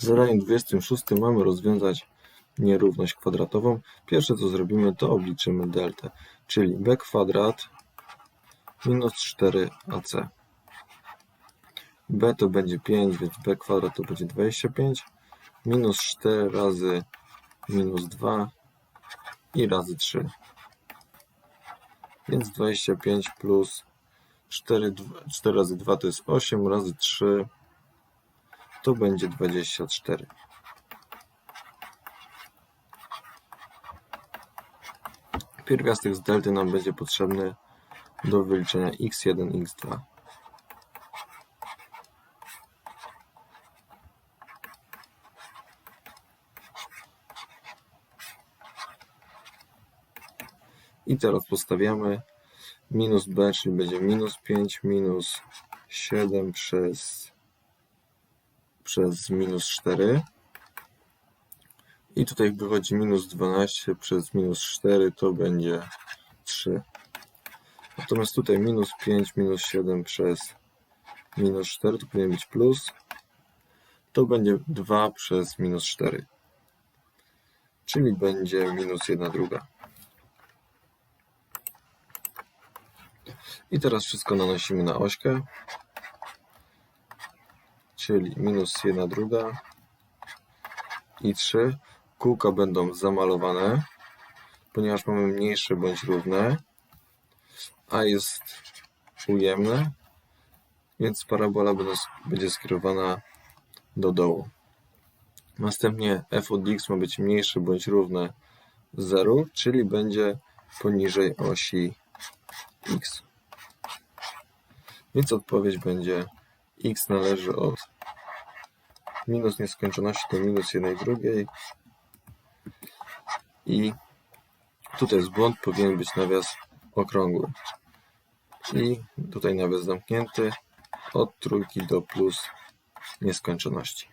W zadaniu 26 mamy rozwiązać nierówność kwadratową. Pierwsze co zrobimy to obliczymy deltę, czyli b kwadrat minus 4ac. b to będzie 5, więc b kwadrat to będzie 25. Minus 4 razy minus 2 i razy 3. Więc 25 plus 4, 4 razy 2 to jest 8, razy 3 to będzie 24. Pierwiastek z delty nam będzie potrzebny do wyliczenia x1, x2. I teraz postawiamy minus b, czyli będzie minus 5 minus 7 przez, przez minus 4. I tutaj wychodzi minus 12 przez minus 4 to będzie 3. Natomiast tutaj minus 5 minus 7 przez minus 4 to powinien być plus. To będzie 2 przez minus 4. Czyli będzie minus 1 druga. I teraz wszystko nanosimy na ośkę. Czyli minus 1 druga i 3. Kółka będą zamalowane, ponieważ mamy mniejsze bądź równe, a jest ujemne, więc parabola będzie skierowana do dołu. Następnie f od x ma być mniejsze bądź równe 0, czyli będzie poniżej osi x. Więc odpowiedź będzie x należy od minus nieskończoności do minus 1 drugiej i tutaj jest błąd, powinien być nawias okrągły. I tutaj nawias zamknięty od trójki do plus nieskończoności.